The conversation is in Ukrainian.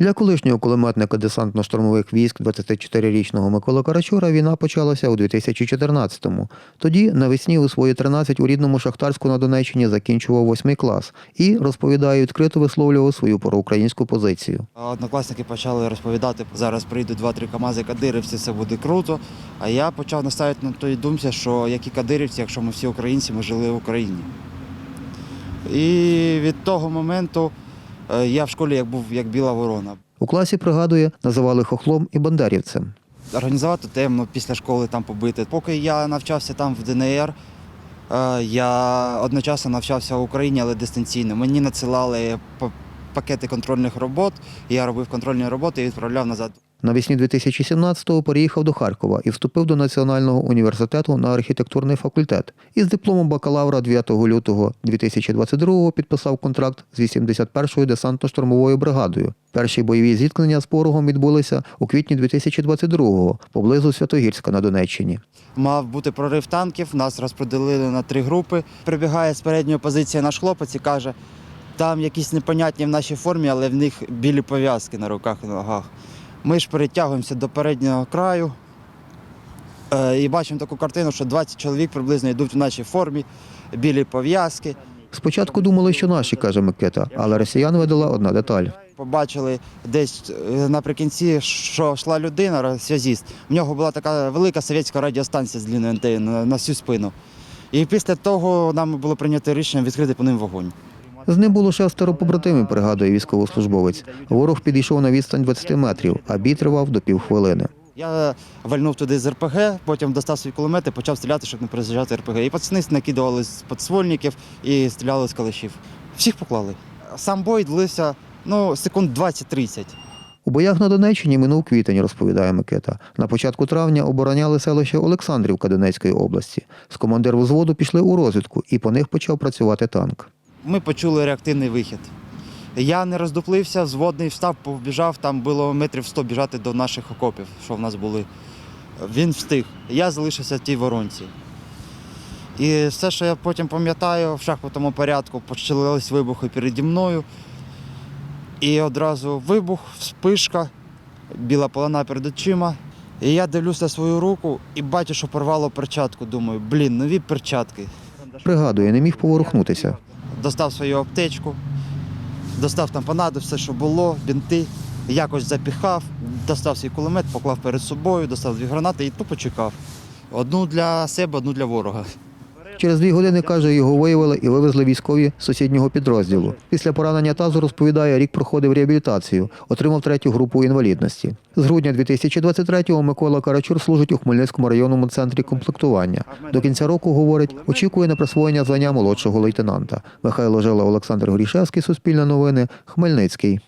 Для колишнього кулеметника десантно-штурмових військ 24-річного Миколи Карачура війна почалася у 2014-му. Тоді навесні у свої 13 у рідному Шахтарську на Донеччині закінчував восьмий клас і, розповідає, відкрито висловлював свою проукраїнську позицію. Однокласники почали розповідати, зараз прийдуть два-три камази кадирівці, це буде круто. А я почав наставити на той думці, що які кадирівці, якщо ми всі українці, ми жили в Україні. І від того моменту я в школі як був як біла ворона. У класі, пригадує, називали хохлом і бандерівцем. Організувати темно після школи там побити. Поки я навчався там в ДНР, е, я одночасно навчався в Україні, але дистанційно. Мені надсилали пакети контрольних робот, я робив контрольні роботи і відправляв назад. Навесні 2017-го переїхав до Харкова і вступив до Національного університету на архітектурний факультет. Із дипломом бакалавра 9 лютого 2022-го підписав контракт з 81-ю десантно-штурмовою бригадою. Перші бойові зіткнення з порогом відбулися у квітні 2022-го поблизу Святогірська на Донеччині. Мав бути прорив танків, нас розподілили на три групи. Прибігає з передньої позиції наш хлопець і каже, там якісь непонятні в нашій формі, але в них білі пов'язки на руках і ногах. Ми ж перетягуємося до переднього краю е, і бачимо таку картину, що 20 чоловік приблизно йдуть в нашій формі, білі пов'язки. Спочатку думали, що наші, каже Микита, але росіян видала одна деталь. Побачили десь е, наприкінці, що йшла людина, связіст. В нього була така велика совєтська радіостанція з длинною антеною на, на всю спину. І після того нам було прийнято рішення відкрити по ним вогонь. З ним було шестеро побратимів, пригадує військовослужбовець. Ворог підійшов на відстань 20 метрів, а бій тривав до півхвилини. Я вальнув туди з РПГ, потім достав свій кулемет і почав стріляти, щоб не перезаряджати РПГ. І пацани накидували з подствольників і стріляли з калашів. Всіх поклали. Сам бой длився ну, секунд 20-30. У боях на Донеччині минув квітень, розповідає Микита. На початку травня обороняли селище Олександрівка Донецької області. З командир взводу пішли у розвідку, і по них почав працювати танк. Ми почули реактивний вихід. Я не роздуплився, взводний встав, побіжав, там було метрів 100 біжати до наших окопів, що в нас були. Він встиг. Я залишився в тій воронці. І все, що я потім пам'ятаю, в шахматному порядку почались вибухи переді мною. І одразу вибух, вспишка, біла полона перед очима. І я дивлюсь на свою руку і бачу, що порвало перчатку. Думаю, блін, нові перчатки. Пригадує, не міг поворухнутися. Достав свою аптечку, достав там панади, все, що було, бінти, якось запіхав, достав свій кулемет, поклав перед собою, достав дві гранати і тупо чекав. Одну для себе, одну для ворога. Через дві години, каже, його виявили і вивезли військові з сусіднього підрозділу. Після поранення тазу, розповідає, рік проходив реабілітацію, отримав третю групу інвалідності. З грудня 2023-го Микола Карачур служить у Хмельницькому районному центрі комплектування. До кінця року, говорить, очікує на присвоєння звання молодшого лейтенанта. Михайло Жила, Олександр Горішевський, Суспільне новини, Хмельницький.